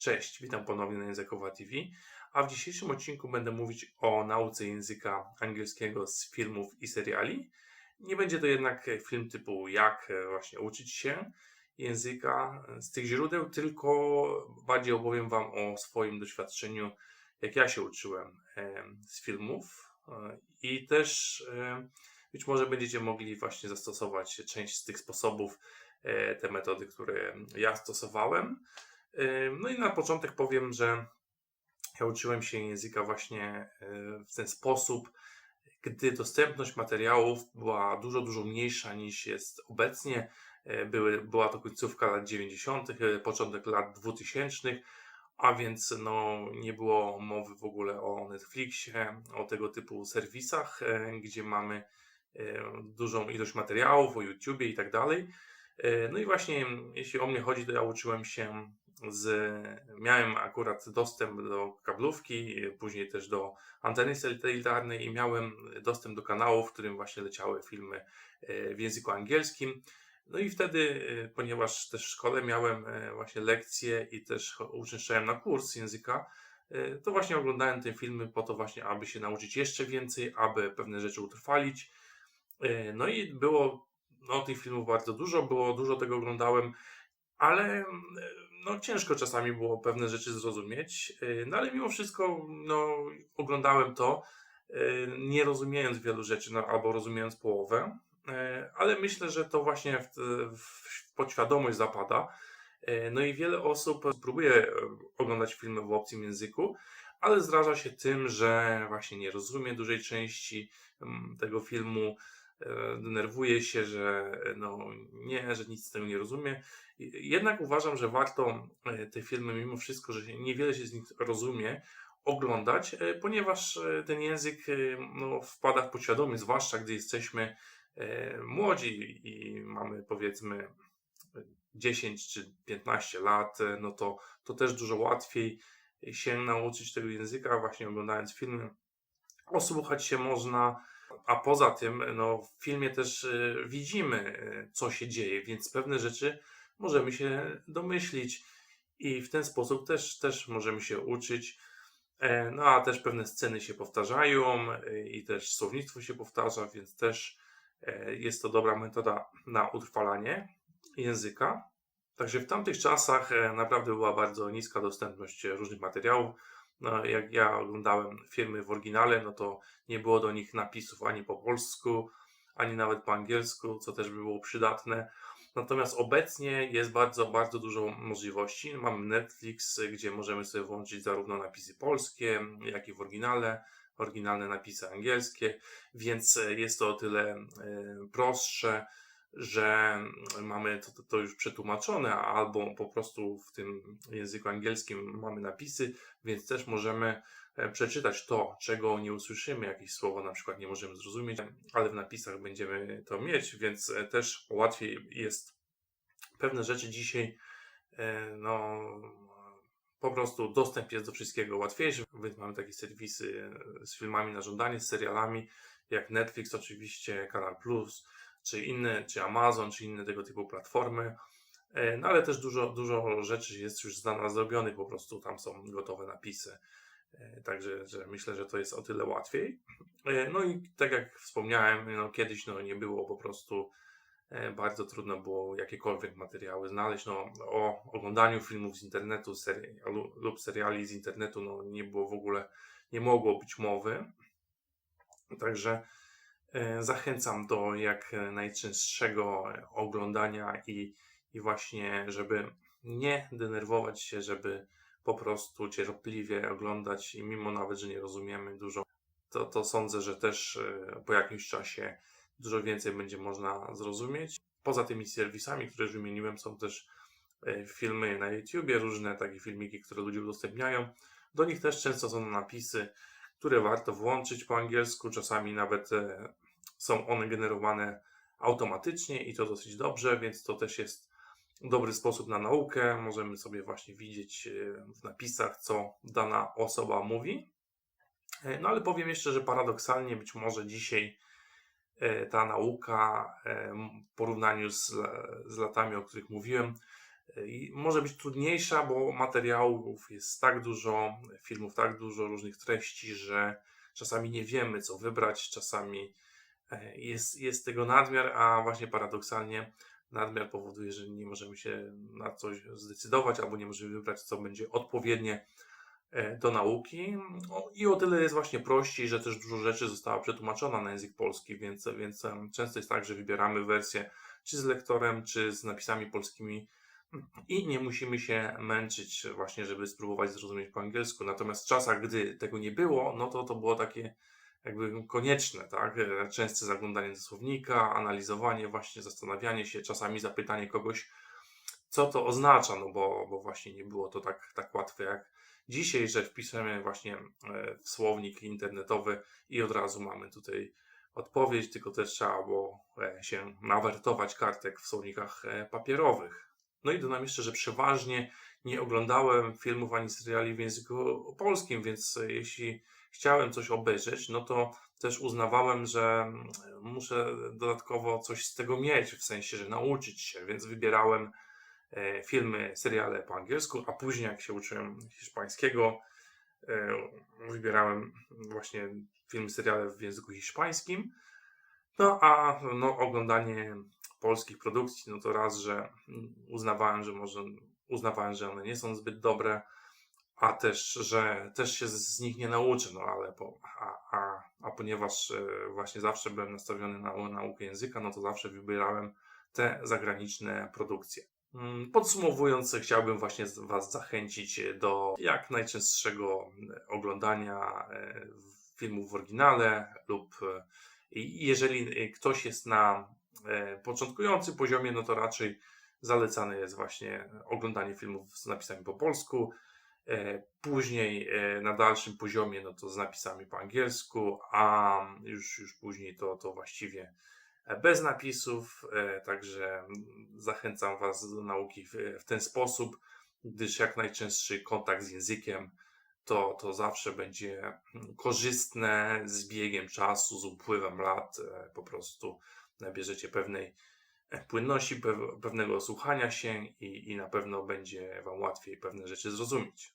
Cześć, witam ponownie na Językowa TV, a w dzisiejszym odcinku będę mówić o nauce języka angielskiego z filmów i seriali. Nie będzie to jednak film typu jak właśnie uczyć się języka z tych źródeł, tylko bardziej opowiem Wam o swoim doświadczeniu, jak ja się uczyłem em, z filmów e, i też e, być może będziecie mogli właśnie zastosować część z tych sposobów, e, te metody, które ja stosowałem. No i na początek powiem, że ja uczyłem się języka właśnie e, w ten sposób, gdy dostępność materiałów była dużo, dużo mniejsza niż jest obecnie. E, Były, była to końcówka lat 90., e, początek lat 2000, a więc no, nie było mowy w ogóle o Netflixie, o tego typu serwisach, gdzie mamy dużą ilość materiałów, o YouTubie i tak dalej. No i właśnie, jeśli o mnie chodzi, to ja uczyłem się z, miałem akurat dostęp do kablówki, później też do anteny satelitarnej i miałem dostęp do kanału, w którym właśnie leciały filmy e, w języku angielskim. No i wtedy, e, ponieważ też w szkole miałem e, właśnie lekcje i też uczęszczałem na kurs języka, to właśnie oglądałem te filmy po to właśnie, aby się nauczyć jeszcze więcej, aby pewne rzeczy utrwalić. No i było no, tych filmów bardzo dużo, było dużo tego oglądałem, ale mm, no, ciężko czasami było pewne rzeczy zrozumieć. y, No ale mimo wszystko no, oglądałem to, y, nie rozumiejąc wielu rzeczy, no, albo rozumiejąc połowę. y, Ale myślę, że to właśnie w, w, podświadomość zapada. No i wiele osób próbuje oglądać filmy w obcym języku, ale zdarza się tym, że właśnie nie rozumie dużej części mm, tego filmu, denerwuje się, że e, no nie, że nic z tego nie rozumie. Jednak uważam, że warto e, te filmy, mimo wszystko, że niewiele się z nich rozumie, oglądać, e, ponieważ e, ten język e, no, wpada w podświadomie, zwłaszcza gdy jesteśmy e, młodzi i mamy powiedzmy 10 czy 15 lat, e, no to, to też dużo łatwiej się nauczyć tego języka, właśnie oglądając filmy. Osłuchać się można, a poza tym, no, w filmie też e, widzimy, e, co się dzieje, więc pewne rzeczy możemy się domyślić i w ten sposób też, też możemy się uczyć. E, No a też pewne sceny się powtarzają e, i też słownictwo się powtarza, więc też e, jest to dobra metoda na utrwalanie języka. Także w tamtych czasach e, naprawdę była bardzo niska dostępność różnych materiałów. No, jak ja oglądałem filmy w oryginale, no to nie było do nich napisów ani po polsku, ani nawet po angielsku, co też by było przydatne. Natomiast obecnie jest bardzo, bardzo dużo możliwości. Mamy Netflix, gdzie możemy sobie włączyć zarówno napisy polskie, jak i w oryginale, oryginalne napisy angielskie, więc jest to o tyle e, prostsze, że mamy to, to, już przetłumaczone, albo po prostu w tym języku angielskim mamy napisy, więc też możemy e, przeczytać to, czego nie usłyszymy, jakieś słowo na przykład nie możemy zrozumieć, ale w napisach będziemy to mieć, więc e, też łatwiej jest pewne rzeczy dzisiaj, e, no po prostu dostęp jest do wszystkiego łatwiejszy, więc mamy takie serwisy z filmami na żądanie, z serialami, jak Netflix oczywiście, Kanal Plus, czy inne, czy Amazon, czy inne tego typu platformy. E, No ale też dużo, dużo rzeczy jest już za nas zrobionych, po prostu tam są gotowe napisy. E, Także że myślę, że to jest o tyle łatwiej. E, No i tak jak wspomniałem, no kiedyś no, nie było po prostu bardzo trudno było jakiekolwiek materiały znaleźć. No, o oglądaniu filmów z internetu seri- lu- lub seriali z internetu no, nie było w ogóle, nie mogło być mowy. Także zachęcam do jak najczęstszego e, oglądania i, i właśnie, żeby nie denerwować się, żeby po prostu cierpliwie oglądać i mimo nawet, że nie rozumiemy dużo, to, to sądzę, że też e, po jakimś czasie dużo więcej będzie można zrozumieć. Poza tymi serwisami, które już wymieniłem, są też e, filmy na YouTubie, różne takie filmiki, które ludzie udostępniają. Do nich też często są napisy, które warto włączyć po angielsku. Czasami nawet e, są one generowane automatycznie i to dosyć dobrze, więc to też jest dobry sposób na naukę. Możemy sobie właśnie widzieć e, w napisach, co dana osoba mówi. E, No ale powiem jeszcze, że paradoksalnie być może dzisiaj ta nauka w porównaniu z, z latami, o których mówiłem, może być trudniejsza, bo materiałów jest tak dużo, filmów tak dużo, różnych treści, że czasami nie wiemy, co wybrać, czasami e, jest, jest tego nadmiar, a właśnie paradoksalnie nadmiar powoduje, że nie możemy się na coś zdecydować, albo nie możemy wybrać, co będzie odpowiednie e, do nauki. I o tyle jest właśnie prościej, że też dużo rzeczy została przetłumaczona na język polski, więc, więc często jest tak, że wybieramy wersję czy z lektorem, czy z napisami polskimi i nie musimy się męczyć właśnie, żeby spróbować zrozumieć po angielsku. Natomiast w czasach, gdy tego nie było, no to to było takie jakby konieczne, tak? Częste zaglądanie do słownika, analizowanie, właśnie zastanawianie się, czasami zapytanie kogoś, co to oznacza, no bo, bo właśnie nie było to tak, tak łatwe jak dzisiaj, że wpiszemy właśnie e, w słownik internetowy i od razu mamy tutaj odpowiedź, tylko też trzeba było e, się nawertować kartek w słownikach e, papierowych. No i dodam jeszcze, że przeważnie nie oglądałem filmów ani seriali w języku polskim, więc jeśli chciałem coś obejrzeć, no to też uznawałem, że muszę dodatkowo coś z tego mieć, w sensie, że nauczyć się, więc wybierałem e, filmy, seriale po angielsku, a później jak się uczyłem hiszpańskiego, e, wybierałem właśnie filmy, seriale w języku hiszpańskim. No a no, oglądanie polskich produkcji, no to raz, że uznawałem, że może uznawałem, że one nie są zbyt dobre, a też, że też się z, nich nie nauczę, no ale po, a, a, a ponieważ e, właśnie zawsze byłem nastawiony na naukę języka, no to zawsze wybierałem te zagraniczne produkcje. Mm, Podsumowując, chciałbym właśnie Was zachęcić do jak najczęstszego oglądania e, filmów w oryginale lub e, jeżeli ktoś jest na e, początkującym poziomie, no to raczej zalecane jest właśnie oglądanie filmów z napisami po polsku. E, Później e, na dalszym poziomie, no to z napisami po angielsku, a już, już później to, to właściwie bez napisów. Także zachęcam Was do nauki w, w ten sposób, gdyż jak najczęstszy kontakt z językiem to, to zawsze będzie korzystne z biegiem czasu, z upływem lat. Po prostu nabierzecie pewnej e, płynności, pew- pewnego słuchania się i, i na pewno będzie Wam łatwiej pewne rzeczy zrozumieć.